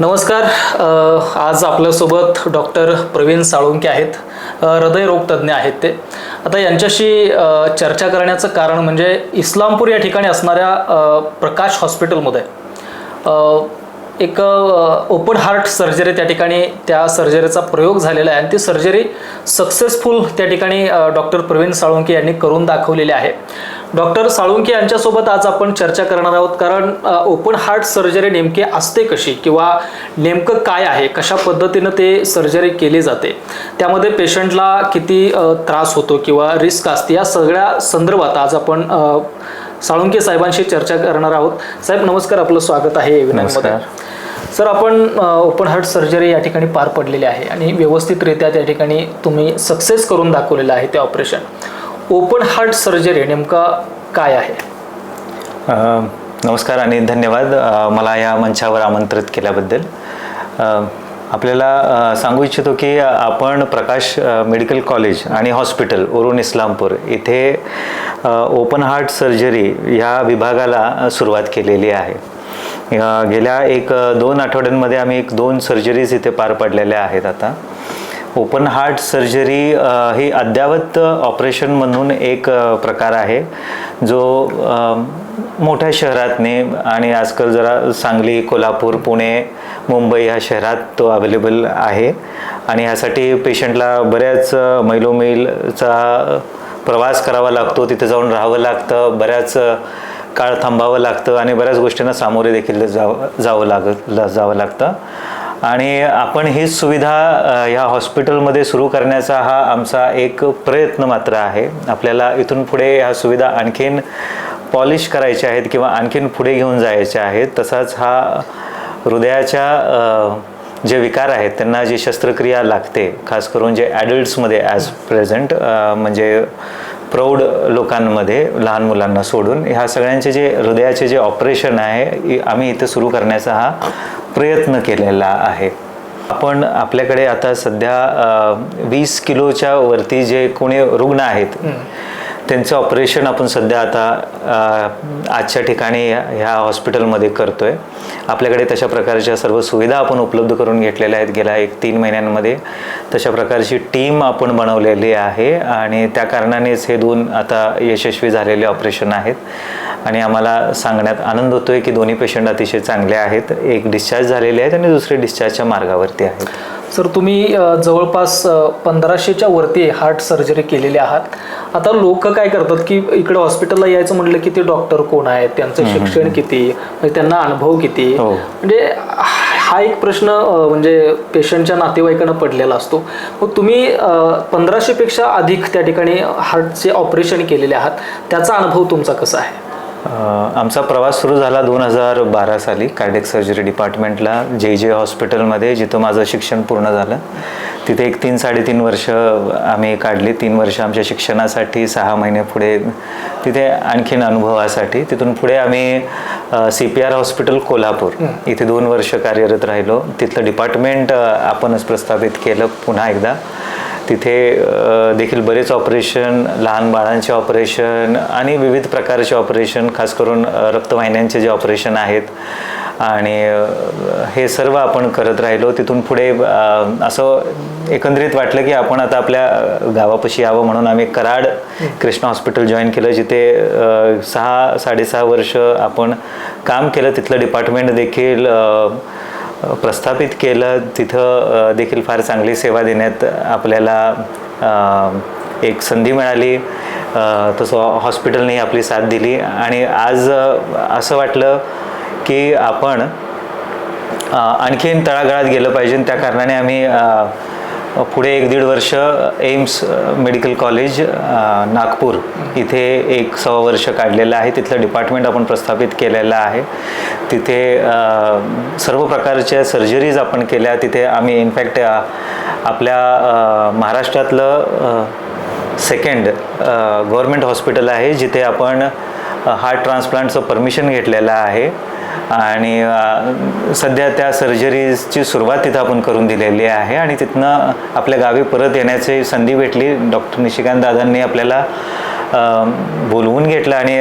नमस्कार. आज आपल्यासोबत डॉक्टर प्रवीण साळुंके आहेत. हृदयरोगतज्ञ आहेत ते. आता यांच्याशी चर्चा करण्याचं कारण म्हणजे इस्लामपूर या ठिकाणी असणाऱ्या प्रकाश हॉस्पिटलमध्ये एक ओपन हार्ट सर्जरी त्या ठिकाणी त्या सर्जरीचा प्रयोग झालेला आहे. आणि ती सर्जरी सक्सेसफुल त्या ठिकाणी डॉक्टर प्रवीण साळुंके यांनी करून दाखवलेली आहे. डॉक्टर साळुंके यांच्यासोबत आज आपण चर्चा करणार आहोत. कारण ओपन हार्ट सर्जरी नेमकी असते कशी किंवा नेमकं काय आहे कशा पद्धतीनं ते सर्जरी केली जाते त्यामध्ये पेशंटला किती त्रास होतो किंवा रिस्क असते या सगळ्या संदर्भात आज आपण साळुंके साहेबांशी चर्चा करणार आहोत. साहेब नमस्कार आपलं स्वागत आहे सर आपण ओपन हार्ट सर्जरी या ठिकाणी पार पडलेली आहे आणि व्यवस्थितरित्या त्या ठिकाणी तुम्ही सक्सेस करून दाखवलेलं आहे ते ऑपरेशन ओपन हार्ट सर्जरी नेमका काय आहे? नमस्कार आणि धन्यवाद. मला या मंचावर आमंत्रित केल्याबद्दल. आपल्याला सांगू इच्छितो की आपण प्रकाश मेडिकल कॉलेज आणि हॉस्पिटल ओरून इस्लामपूर इथे ओपन हार्ट सर्जरी ह्या विभागाला सुरुवात केलेली आहे. गेल्या एक दोन आठवड्यांमध्ये आम्ही एक दोन सर्जरीज इथे पार पडलेल्या आहेत आता. ओपन हार्ट सर्जरी ही अद्यावत ऑपरेशन म्हणून एक प्रकार आहे जो मोठ्या शहरातने आणि आजकाल जरा सांगली कोल्हापूर पुणे मुंबई ह्या शहरात तो अवेलेबल आहे. आणि ह्यासाठी पेशंटला बऱ्याच अ, मैलोमैलचा प्रवास करावा लागतो तिथे जाऊन राहावं लागतं बऱ्याच काळ थांबावं लागतं आणि बऱ्याच गोष्टींना सामोरे देखील जावं जावं लागत जावं लागतं. आणि आपण ही सुविधा ह्या हॉस्पिटलमध्ये सुरू करण्याचा हा आमचा एक प्रयत्न मात्र आहे. आपल्याला इथून पुढे ह्या सुविधा आणखीन पॉलिश करायच्या आहेत किंवा आणखीन पुढे घेऊन जायच्या आहेत. तसाच हा हृदयाच्या जे विकार आहेत त्यांना जी शस्त्रक्रिया लागते खास करून जे ॲडल्ट्समध्ये ॲज प्रेझेंट म्हणजे प्रौढ लोकांमध्ये लहान मुलांना सोडून ह्या सगळ्यांचे जे हृदयाचे जे ऑपरेशन आहे आम्ही इथे सुरू करण्याचा हा प्रयत्न केलेला आहे. आपण आपल्याकडे आता सध्या वीस किलोच्या वरती जे कोणी रुग्ण आहेत त्यांचं ऑपरेशन आपण सध्या आता आजच्या ठिकाणी ह्या हॉस्पिटलमध्ये करतोय. आपल्याकडे तशा प्रकारच्या सर्व सुविधा आपण उपलब्ध करून घेतलेल्या आहेत. गेल्या एक तीन महिन्यांमध्ये तशा प्रकारची टीम आपण बनवलेली आहे आणि त्या कारणानेच हे दोन आता यशस्वी झालेले ऑपरेशन आहेत. आणि आम्हाला सांगण्यात आनंद होतोय की दोन्ही पेशंट अतिशय चांगले आहेत. एक डिस्चार्ज झालेले आहेत आणि दुसरे डिस्चार्जच्या मार्गावरती आहेत. सर तुम्ही जवळपास पंधराशेच्या वरती हार्ट सर्जरी केलेली आहात. आता लोक काय करतात की इकडे हॉस्पिटलला यायचं म्हटलं की ते डॉक्टर कोण आहेत? त्यांचं शिक्षण किती? म्हणजे त्यांना अनुभव किती? हो. म्हणजे हा एक प्रश्न म्हणजे पेशंटच्या नातेवाईकांना पडलेला असतो. मग तुम्ही पंधराशे पेक्षा अधिक त्या ठिकाणी हार्टचे ऑपरेशन केलेले आहात. त्याचा अनुभव तुमचा कसा आहे? आमचा प्रवास सुरू झाला दोन हजार बारा साली कार्डिक सर्जरी डिपार्टमेंटला जे जे हॉस्पिटलमध्ये जिथं माझं शिक्षण पूर्ण झालं. तिथे एक तीन साडेतीन वर्ष आम्ही काढली. तीन वर्ष आमच्या शिक्षणासाठी सहा महिने पुढे तिथे आणखीन अनुभवासाठी. तिथून पुढे आम्ही C P R hospital Kolhapur. इथे दोन वर्ष कार्यरत राहिलो. तिथलं डिपार्टमेंट आपणच प्रस्थापित केलं पुन्हा एकदा. तिथे देखील बरेच ऑपरेशन लहान बाळांचे ऑपरेशन आणि विविध प्रकारचे ऑपरेशन खास करून रक्तवाहिन्यांचे जे ऑपरेशन आहेत. आणि हे सर्व आपण करत राहिलो. तिथून पुढे असं एकंदरीत वाटलं की आपण आता आपल्या गावापाशी यावं म्हणून आम्ही कराड कृष्णा हॉस्पिटल जॉईन केलं जिथे सहा साडेसहा वर्ष आपण काम केलं. तिथलं डिपार्टमेंट देखील प्रस्थापित केलं तिथं देखील फार चांगली सेवा देण्यात आपल्याला एक संधी मिळाली. तसं हॉस्पिटलने आपली साथ दिली. आणि आज असं वाटलं की आपण आणखीन तळागाळात गेलं पाहिजे. त्या कारणाने आम्ही पुढे एक दीड वर्ष एम्स मेडिकल कॉलेज नागपूर इथे एक सव्वा वर्ष काढलेलं आहे. तिथलं डिपार्टमेंट आपण प्रस्थापित केलेलं आहे. तिथे सर्व प्रकारच्या सर्जरीज आपण केल्या. तिथे आम्ही इनफॅक्ट आपल्या महाराष्ट्रातलं सेकंड गव्हर्मेंट हॉस्पिटल आहे जिथे आपण हार्ट ट्रान्सप्लांटचं परमिशन घेतलेलं आहे. आणि सध्या त्या सर्जरीजची सुरुवात तिथं आपण करून दिलेली आहे आणि तिथनं आपल्या गावी परत येण्याची संधी भेटली. डॉक्टर निशिकांत दादांनी आपल्याला बोलवून घेतलं आणि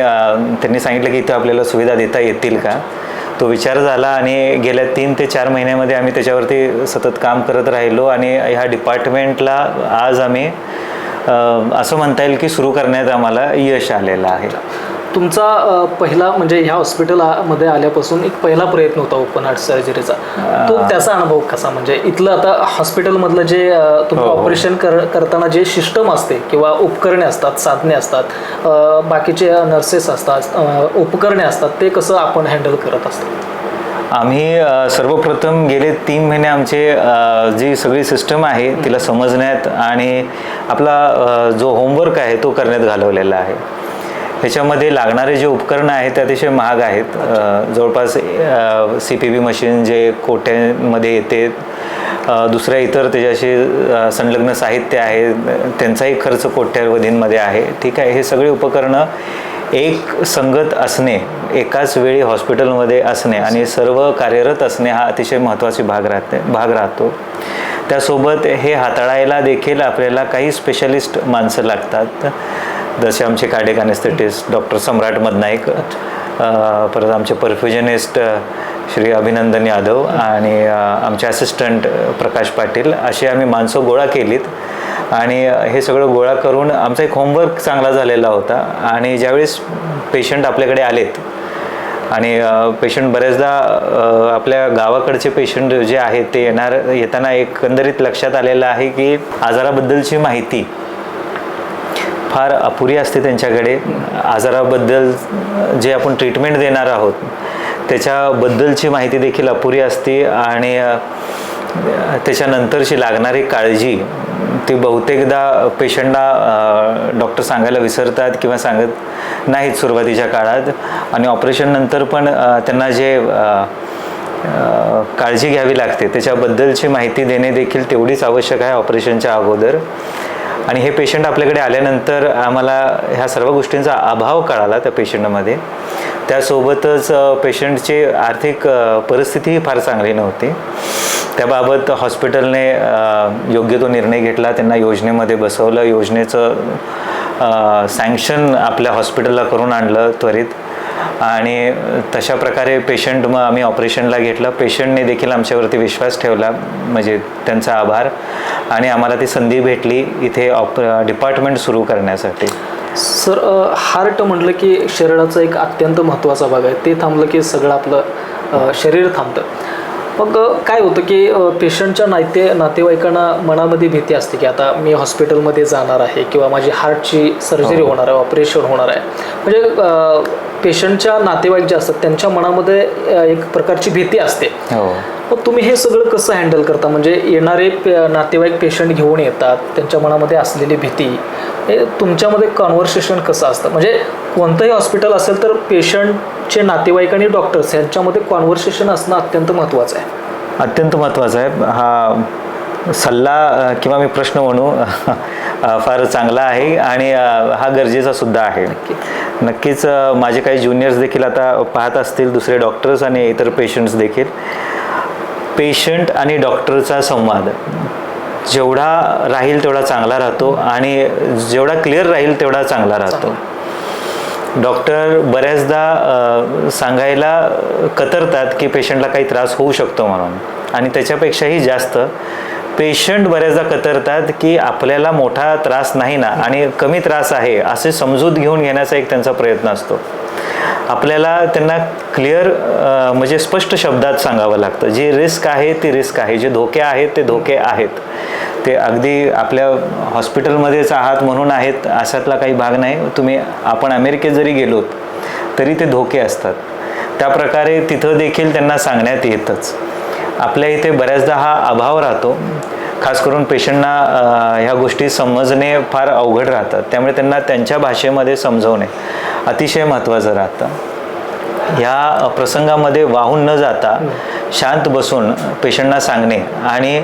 त्यांनी सांगितलं की इथं आपल्याला सुविधा देता येतील का? तो विचार झाला आणि गेल्या तीन ते चार महिन्यामध्ये आम्ही त्याच्यावरती सतत काम करत राहिलो आणि ह्या डिपार्टमेंटला आज आम्ही असं म्हणता येईल की सुरू करण्यात आम्हाला यश आलेलं आहे. तुमचा पहिला म्हणजे ह्या हॉस्पिटलमध्ये आल्यापासून एक पहिला प्रयत्न होता ओपन हार्ट सर्जरीचा. तो त्याचा अनुभव कसा? म्हणजे इथलं आता हॉस्पिटलमधलं जे तुमचं हो, हो. ऑपरेशन कर करताना जे सिस्टम असते किंवा उपकरणे असतात साधने असतात बाकीचे नर्सेस असतात उपकरणे असतात ते कसं आपण हँडल करत असतो? आम्ही सर्वप्रथम गेले तीन महिने आमचे जी सगळी सिस्टम आहे तिला समजण्यात आणि आपला जो होमवर्क आहे तो करण्यात घालवलेला आहे. ह्याच्यामध्ये लागणारे जे उपकरणं आहेत ते अतिशय महाग आहेत. जवळपास सी पी बी मशीन जे कोठ्यांमध्ये येते दुसऱ्या इतर त्याच्याशी संलग्न साहित्य आहे त्यांचाही खर्च कोट्यावधींमध्ये आहे. ठीक आहे हे सगळे उपकरणं एक संगत असणे एकाच वेळी हॉस्पिटलमध्ये असणे आणि सर्व कार्यरत असणे हा अतिशय महत्त्वाची भाग राहते भाग राहतो. त्यासोबत हे हाताळायला देखील आपल्याला काही स्पेशलिस्ट माणसं लागतात. जसे आमचे cardiac anaesthetist doctor Samrat Madnaik परत आमचे परफ्युजनिस्ट श्री अभिनंदन यादव आणि आमचे असिस्टंट प्रकाश पाटील अशी आम्ही माणसं गोळा केलीत. आणि हे सगळं गोळा करून आमचा एक होमवर्क चांगला झालेला होता. आणि ज्यावेळेस पेशंट आपल्याकडे आलेत आणि पेशंट बऱ्याचदा आपल्या गावाकडचे पेशंट जे आहेत ते येणार येताना एकंदरीत लक्षात आलेलं आहे की आजाराबद्दलची माहिती फार अपुरी असते त्यांच्याकडे. आजाराबद्दल जे आपण ट्रीटमेंट देणार आहोत त्याच्याबद्दलची माहिती देखील अपुरी असते आणि त्याच्यानंतरची लागणारी काळजी ती बहुतेकदा पेशंटला डॉक्टर सांगायला विसरतात किंवा सांगत नाहीत सुरुवातीच्या काळात. आणि ऑपरेशननंतर पण त्यांना जे काळजी घ्यावी लागते त्याच्याबद्दलची माहिती देणे देखील तेवढीच आवश्यक आहे ऑपरेशनच्या अगोदर. आणि हे पेशंट आपल्याकडे आल्यानंतर आम्हाला ह्या सर्व गोष्टींचा अभाव कळाला त्या पेशंटमध्ये त्यासोबतच पेशंटची आर्थिक परिस्थितीही फार चांगली नव्हती. त्याबाबत हॉस्पिटलने योग्य तो निर्णय घेतला त्यांना योजनेमध्ये बसवलं योजनेचं सँक्शन आपल्या हॉस्पिटलला करून आणलं त्वरित. आणि तशा प्रकारे पेशंट मग आम्ही ऑपरेशनला घेतलं. पेशंटने देखील आमच्यावरती विश्वास ठेवला म्हणजे त्यांचा आभार. आणि आम्हाला ती संधी भेटली इथे ऑप डिपार्टमेंट सुरू करण्यासाठी. सर हार्ट म्हटलं की शरीराचा एक अत्यंत महत्त्वाचा भाग आहे. ते थांबलं की सगळं आपलं शरीर थांबतं. मग काय होतं की पेशंटच्या नाते नातेवाईकांना मनामध्ये भीती असते की आता मी हॉस्पिटलमध्ये जाणार आहे किंवा माझी हार्टची सर्जरी हो. होणार आहे ऑपरेशन होणार आहे. म्हणजे पेशंटच्या नातेवाईक जे असतात त्यांच्या मनामध्ये एक प्रकारची भीती असते. हो. मग तुम्ही हे सगळं कसं हँडल करता? म्हणजे येणारे पे- नातेवाईक पेशंट घेऊन येतात त्यांच्या मनामध्ये असलेली भीती हे तुमच्यामध्ये कॉन्व्हर्सेशन कसं असतं? म्हणजे कोणतंही हॉस्पिटल असेल तर पेशंटचे नातेवाईक आणि डॉक्टर्स यांच्यामध्ये कॉन्व्हर्सेशन असणं अत्यंत महत्त्वाचं आहे. अत्यंत महत्त्वाचा आहे. हा सल्ला किंवा मी प्रश्न म्हणू फार चांगला आहे आणि हा गरजेचा सुद्धा आहे. नक्कीच माझे काही ज्युनियर्स देखील आता पाहत असतील दुसरे डॉक्टर्स आणि इतर पेशंट्स देखील. पेशंट आणि डॉक्टरचा संवाद. जेवढा राहील तेवढा चांगला राहतो आणि जेवढा क्लिअर राहील तेवढा चांगला राहतो. डॉक्टर बऱ्याचदा सांगायला कतरतात की पेशंटला काही त्रास होऊ शकतो म्हणून. आणि त्याच्यापेक्षाही जास्त पेशंट बऱ्याचदा कतरतात की आपल्याला मोठा त्रास नाही ना आणि कमी त्रास आहे असे समजूत घेऊन घेण्याचा एक त्यांचा प्रयत्न असतो. आपल्याला त्यांना क्लिअर म्हणजे स्पष्ट शब्दात सांगावं लागतं. जी रिस्क आहे ती रिस्क आहे. जे धोके आहेत ते धोके आहेत. ते अगदी आपल्या हॉस्पिटलमध्येच आहात म्हणून आहेत अशातला काही भाग नाही. तुम्ही आपण अमेरिकेत जरी गेलोत तरी ते धोके असतात. त्या प्रकारे तिथं देखील त्यांना सांगण्यात येतच. आपल्या इथे बऱ्याचदा हा अभाव राहतो. खास करून पेशंटना ह्या गोष्टी समजणे फार अवघड राहतात. त्यामुळे त्यांना त्यांच्या भाषेमध्ये समजवणे अतिशय महत्त्वाचं राहतं. ह्या प्रसंगामध्ये वाहून न जाता शांत बसून पेशंटना सांगणे आणि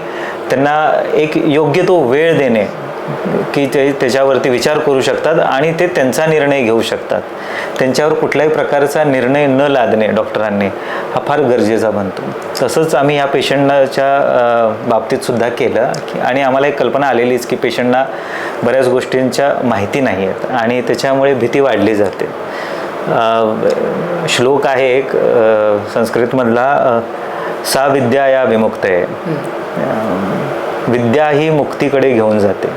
त्यांना एक योग्य तो वेळ देणे की ते त्याच्यावरती विचार करू शकतात आणि ते त्यांचा निर्णय घेऊ शकतात. त्यांच्यावर कुठल्याही प्रकारचा निर्णय न लादणे डॉक्टरांनी हा फार गरजेचा बनतो. तसंच आम्ही ह्या पेशंटच्या बाबतीत सुद्धा केलं की आणि आम्हाला एक कल्पना आलेलीच की पेशंटना बऱ्याच गोष्टींच्या माहिती नाही आहेत आणि त्याच्यामुळे भीती वाढली जाते. श्लोक आहे एक संस्कृतमधला सा विद्या या विमुक्त आहे विद्या ही मुक्तीकडे घेऊन जाते.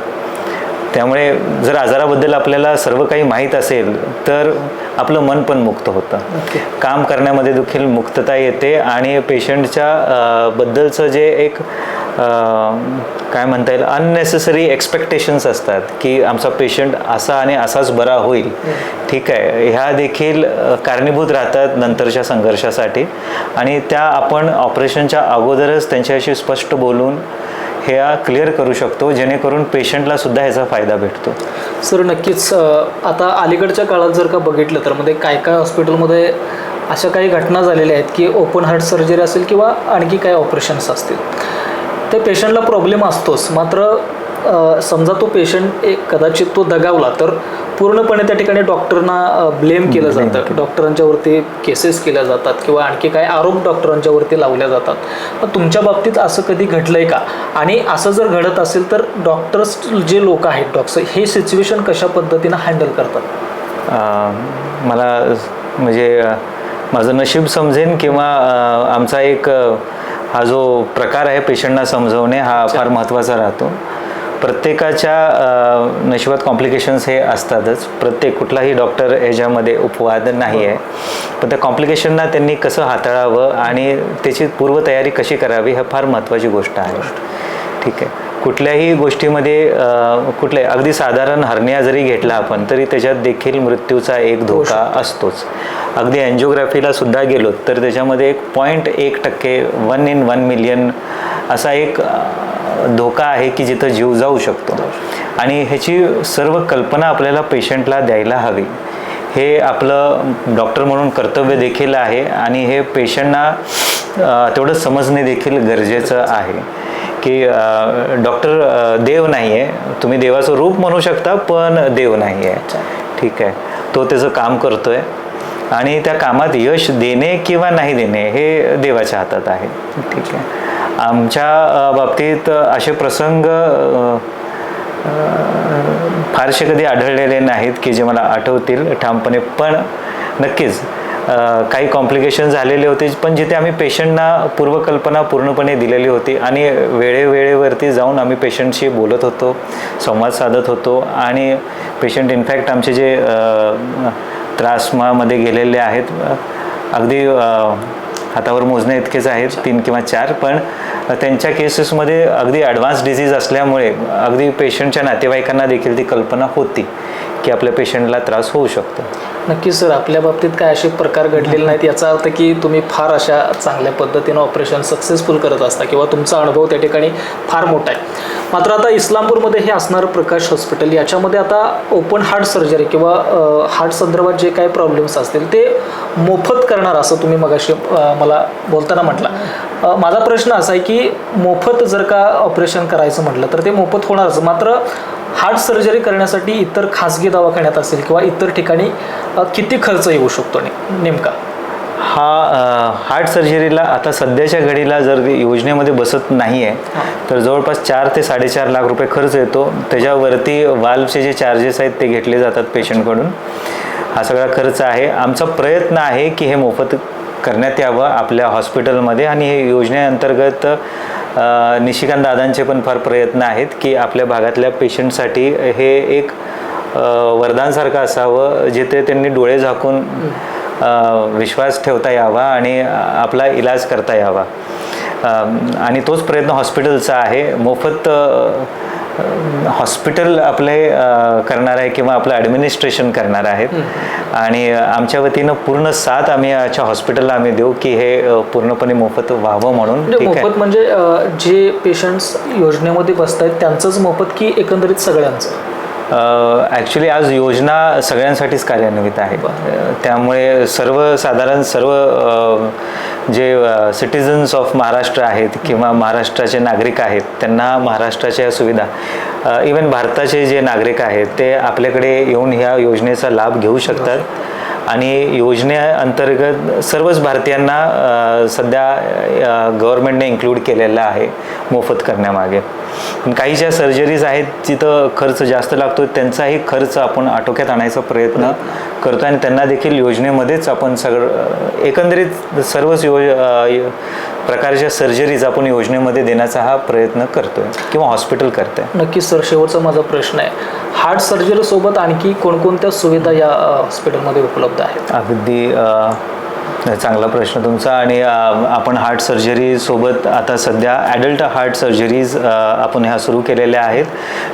त्यामुळे जर आजाराबद्दल आपल्याला सर्व काही माहीत असेल तर आपलं मन पण मुक्त होतं. ओके. काम करण्यामध्ये देखील मुक्तता येते आणि पेशंटच्या बद्दलचं जे एक काय म्हणता येईल अननेसेसरी एक्सपेक्टेशन्स असतात की आमचा पेशंट असा आणि असाच बरा होईल. ठीक आहे. ह्या देखील कारणीभूत राहतात नंतरच्या संघर्षासाठी. आणि त्या आपण ऑपरेशनच्या अगोदरच त्यांच्याशी स्पष्ट बोलून हे क्लिअर करू शकतो जेणेकरून पेशंटला सुद्धा ह्याचा फायदा भेटतो. सर नक्कीच आता अलीकडच्या काळात जर का बघितलं तर मध्ये काय काय हॉस्पिटलमध्ये अशा काही घटना झालेल्या आहेत की ओपन हार्ट सर्जरी असेल किंवा आणखी काही ऑपरेशन्स असतील. ते पेशंटला प्रॉब्लेम असतोच मात्र समजा तो पेशंट एक कदाचित तो दगावला तर पूर्णपणे त्या ठिकाणी डॉक्टरना ब्लेम केलं जातं. डॉक्टरांच्या वरती केसेस केल्या जातात किंवा आणखी काही आरोप डॉक्टरांच्या वरती लावल्या जातात. पण तुमच्या बाबतीत असं कधी घडलंय का? आणि असं जर घडत असेल तर डॉक्टर्स जे लोक आहेत डॉक्टर हे सिच्युएशन कशा पद्धतीनं हँडल करतात? मला म्हणजे माझं नशीब समजेन किंवा आमचा एक हा जो प्रकार आहे पेशंटना समजवणे हा फार महत्त्वाचा राहतो. प्रत्येकाच्या नशिबात कॉम्प्लिकेशन्स हे असतातच. प्रत्येक कुठलाही डॉक्टर ह्याच्यामध्ये उपवाद नाही आहे पण त्या कॉम्प्लिकेशनना त्यांनी कसं हाताळावं आणि त्याची पूर्वतयारी कशी करावी ह्या फार महत्त्वाची गोष्ट आहे. ठीक आहे. कुठल्याही गोष्टीमध्ये अ, कुठले अगदी साधारण हरनिया जरी घेतला आपण तरी त्याच्यात देखील मृत्यूचा एक धोका असतोच. अगदी अँजिओग्राफीला सुद्धा गेलो तर त्याच्यामध्ये एक पॉईंट एक टक्के वन इन वन मिलियन असा एक धोका आहे की जिथं जीव जाऊ शकतो. आणि ह्याची सर्व कल्पना आपल्याला पेशंटला द्यायला हवी. हे आपलं डॉक्टर म्हणून कर्तव्य देखील आहे आणि हे पेशंटना तेवढं समजणे देखील गरजेचं आहे. की डॉक्टर देव नाही आहे तुम्ही देवाचं रूप म्हणू शकता पण देव नाही आहे ठीक आहे. तो त्याचं काम करतो आहे आणि त्या कामात यश देणे किंवा नाही देणे हे देवाच्या हातात आहे. ठीक आहे. आमच्या बाबतीत असे प्रसंग फारसे कधी आढळलेले नाहीत की जे मला आठवतील ठामपणे. पण नक्कीच काही कॉम्प्लिकेशन झालेले होते पण जिथे आम्ही पेशंटना पूर्वकल्पना पूर्णपणे दिलेली होती आणि वेळेवेळेवरती जाऊन आम्ही पेशंटशी बोलत होतो संवाद साधत होतो आणि पेशंट इनफॅक्ट आमचे जे त्रासमामध्ये गेलेले आहेत अगदी हातावर मोजणे इतकेच आहेत तीन किंवा चार पण त्यांच्या केसेसमध्ये अगदी ॲडव्हान्स डिझीज असल्यामुळे अगदी पेशंटच्या नातेवाईकांना देखील ती कल्पना होती की आपल्या पेशंटला त्रास होऊ शकतो. नक्की सर आपल्या बाबतीत काय असे प्रकार घडलेले नाहीत? याचा अर्थ की तुम्ही फार अशा चांगल्या पद्धतीनं ऑपरेशन सक्सेसफुल करत असता किंवा तुमचा अनुभव त्या ठिकाणी फार मोठा आहे. मात्र आता इस्लामपूरमध्ये हे असणारं प्रकाश हॉस्पिटल याच्यामध्ये आता ओपन हार्ट सर्जरी किंवा हार्ट संदर्भात जे काही प्रॉब्लेम्स असतील ते मोफत करणार असं तुम्ही मगाशी मला बोलताना म्हटला. माझा प्रश्न असा आहे की मोफत जर का ऑपरेशन करायचं म्हटलं तर ते मोफत होणारच मात्र हार्ट सर्जरी करण्यासाठी इतर खाजगी दवाखान्यात असेल किंवा इतर ठिकाणी किती खर्च येऊ शकतो ने- नेमका? हा हार्ट सर्जरीला आता सध्याच्या घडीला जर योजनेमध्ये बसत नाही आहे तर जवळपास चार ते साडेचार लाख रुपये खर्च येतो. त्याच्यावरती वाल्वचे जे चार्जेस आहेत ते घेतले जातात पेशंटकडून हा सगळा खर्च आहे. आमचा प्रयत्न आहे की हे मोफत करण्यात यावं आपल्या हॉस्पिटलमध्ये आणि हे योजनेअंतर्गत निशिकांत दादांचे पण फार प्रयत्न आहेत की आपल्या भागातल्या पेशंटसाठी हे एक वरदानसारखं असावं जिथे त्यांनी डोळे झाकून विश्वास ठेवता यावा आणि आपला इलाज करता यावा. आणि तोच प्रयत्न हॉस्पिटलचा आहे. मोफत हॉस्पिटल आपले करणार आहे किंवा आपलं ॲडमिनिस्ट्रेशन करणार आहेत. आणि आमच्या वतीनं पूर्ण साथ आम्ही याच्या हॉस्पिटलला आम्ही देऊ की हे पूर्णपणे मोफत व्हावं म्हणून. म्हणजे मोफत म्हणजे जे पेशंट्स योजनेमध्ये बसत आहेत त्यांचंच मोफत की एकंदरीत सगळ्यांचं? ॲक्च्युली आज योजना सगळ्यांसाठीच कार्यान्वित आहे. त्यामुळे सर्वसाधारण सर्व जे सिटिझन्स ऑफ महाराष्ट्र आहेत किंवा महाराष्ट्राचे नागरिक आहेत त्यांना महाराष्ट्राच्या सुविधा इवन भारताचे जे नागरिक आहेत ते आपल्याकडे येऊन ह्या योजनेचा लाभ घेऊ शकतात. आणि योजनेअंतर्गत सर्वच भारतीयांना सध्या गव्हर्मेंटने इन्क्लूड केलेलं आहे मोफत करण्यामागे. पण काही ज्या सर्जरीज आहेत जिथं खर्च जास्त लागतो त्यांचाही खर्च आपण आटोक्यात आणायचा प्रयत्न करतो आणि त्यांना देखील योजनेमध्येच आपण सगळं एकंदरीत सर्वच यो अ, य- प्रकारच्या सर्जरीज आपण योजनेमध्ये देण्याचा हा प्रयत्न करतोय किंवा हॉस्पिटल करतंय. नक्कीच सर शेवटचा माझा प्रश्न आहे. हार्ट सर्जरी सोबत आणखी कोणकोणत्या सुविधा या हॉस्पिटलमध्ये उपलब्ध आहेत? अगदी चांगला प्रश्न तुमचा. आणि आपण हार्ट सर्जरी सोबत आता सध्या ॲडल्ट हार्ट सर्जरीज आपण ह्या सुरू केलेल्या आहेत.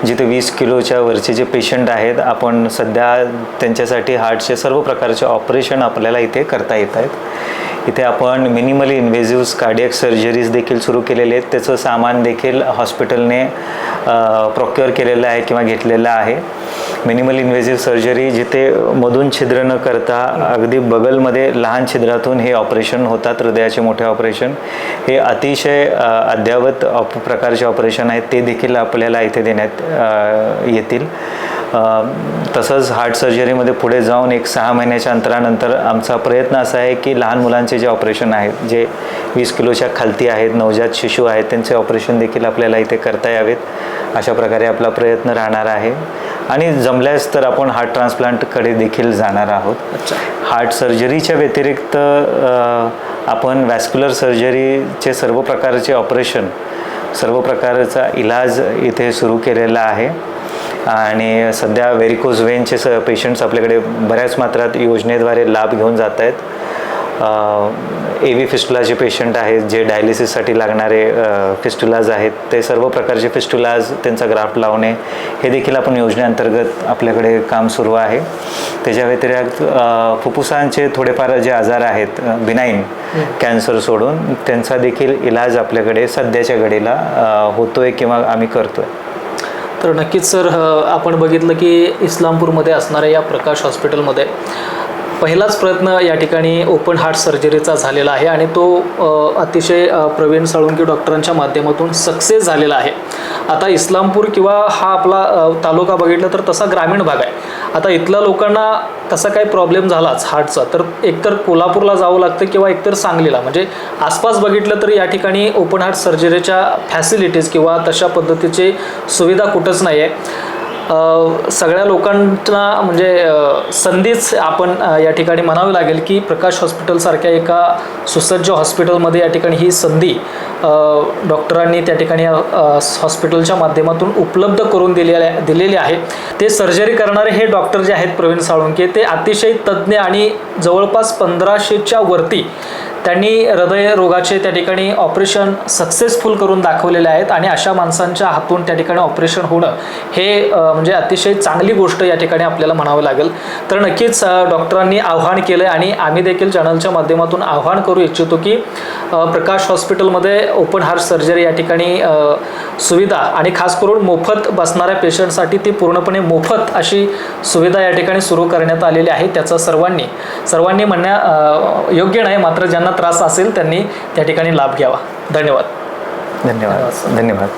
जिथे वीस किलोच्या वरचे जे पेशंट आहेत आपण सध्या त्यांच्यासाठी हार्टचे सर्व प्रकारचे ऑपरेशन आपल्याला इथे करता येत आहेत. इथे आपण मिनिमली इन्व्हेजिव्ह कार्डियक सर्जरीज देखील सुरू केलेले आहेत. त्याचं सामान देखील हॉस्पिटलने प्रोक्युअर केलेलं आहे किंवा घेतलेलं आहे. मिनिमल इन्व्हेजिव्ह सर्जरी जिथे मधून छिद्र न करता अगदी बगलमध्ये लहान छिद्रातून हे ऑपरेशन होतात हृदयाचे मोठे ऑपरेशन हे अतिशय अद्ययावत ऑप प्रकारचे ऑपरेशन आहेत. ते देखील आपल्याला इथे देण्यात येतील. तसंच हार्ट सर्जरीमध्ये पुढे जाऊन एक सहा महिन्याच्या अंतरानंतर आमचा प्रयत्न असा आहे की लहान मुलांचे जे ऑपरेशन आहेत जे वीस किलोच्या खालती आहेत नवजात शिशू आहेत त्यांचे ऑपरेशन देखील आपल्याला इथे करता यावेत. अशा प्रकारे आपला प्रयत्न राहणार आहे. आणि जमल्यास तर आपण हार्ट ट्रान्सप्लांटकडे देखील जाणार आहोत. हार्ट सर्जरीच्या व्यतिरिक्त आपण वॅस्क्युलर सर्जरीचे सर्व प्रकारचे ऑपरेशन सर्व प्रकारचा इलाज इथे सुरू केलेला आहे. आणि सध्या व्हेरिकोज वेनचे स पेशंट्स आपल्याकडे बऱ्याच मात्रात योजनेद्वारे लाभ घेऊन जात आहेत. ए व्ही फिस्टुलाचे पेशंट आहेत जे डायलिसिससाठी लागणारे फिस्टुलाज आहेत ते सर्व प्रकारचे फिस्टुलाज त्यांचा ग्राफ्ट लावणे हे देखील आपण योजनेअंतर्गत आपल्याकडे काम सुरू आहे. त्याच्या व्यतिरिक्त फुफ्फुसांचे थोडेफार जे आजार आहेत बिनाईन कॅन्सर सोडून त्यांचा देखील इलाज आपल्याकडे सध्याच्या घडीला होतोय किंवा आम्ही करतोय. तर नक्कीच सर आपण बघितलं की इस्लामपूरमध्ये असणाऱ्या या प्रकाश हॉस्पिटलमध्ये पहिलाच प्रयत्न या ठिकाणी ओपन हार्ट सर्जरीचा झालेला आहे आणि तो अतिशय प्रवीण साळुंकी डॉक्टरांच्या माध्यमातून सक्सेस झालेला आहे. आता इस्लामपूर किंवा हा आपला तालुका बघितला तर तसा ग्रामीण भाग आहे. आता इथल्या लोकांना तसा काही प्रॉब्लेम झालाच हार्टचा. तर एकतर कोल्हापूरला जावं लागतं किंवा एकतर सांगलीला. म्हणजे आसपास बघितलं तर या ठिकाणी ओपन हार्ट सर्जरीच्या फॅसिलिटीज किंवा तशा पद्धतीचे सुविधा कुठंच नाही आहे सगळ्या लोकांना म्हणजे संधीच आपण या ठिकाणी म्हणावी लागेल की प्रकाश हॉस्पिटलसारख्या एका सुसज्ज हॉस्पिटलमध्ये या ठिकाणी ही संधी डॉक्टरांनी त्या ठिकाणी हॉस्पिटलच्या माध्यमातून उपलब्ध करून दिलेल्या दिलेली आहे. ते सर्जरी करणारे हे डॉक्टर जे आहेत प्रवीण साळुंके ते अतिशय तज्ज्ञ आणि जवळपास पंधराशेच्या वरती त्यांनी हृदयरोगाचे त्या ठिकाणी ऑपरेशन सक्सेसफुल करून दाखवलेले आहेत आणि अशा माणसांच्या हातून त्या ठिकाणी ऑपरेशन होणं हे म्हणजे अतिशय चांगली गोष्ट या ठिकाणी आपल्याला म्हणावं लागेल. तर नक्कीच डॉक्टरांनी आव्हान केलं आणि आम्ही देखील चॅनलच्या माध्यमातून आव्हान करू इच्छितो की प्रकाश हॉस्पिटलमध्ये ओपन हार्ट सर्जरी या ठिकाणी सुविधा आणि खास करून मोफत बसणाऱ्या पेशंटसाठी ती पूर्णपणे मोफत अशी सुविधा या ठिकाणी सुरू करण्यात आलेली आहे त्याचा सर्वांनी. सर्वांनी म्हणण्या योग्य नाही मात्र ज्यांना ज्यांना त्रास असेल त्यांनी त्या ठिकाणी लाभ घ्यावा. धन्यवाद. धन्यवाद. धन्यवाद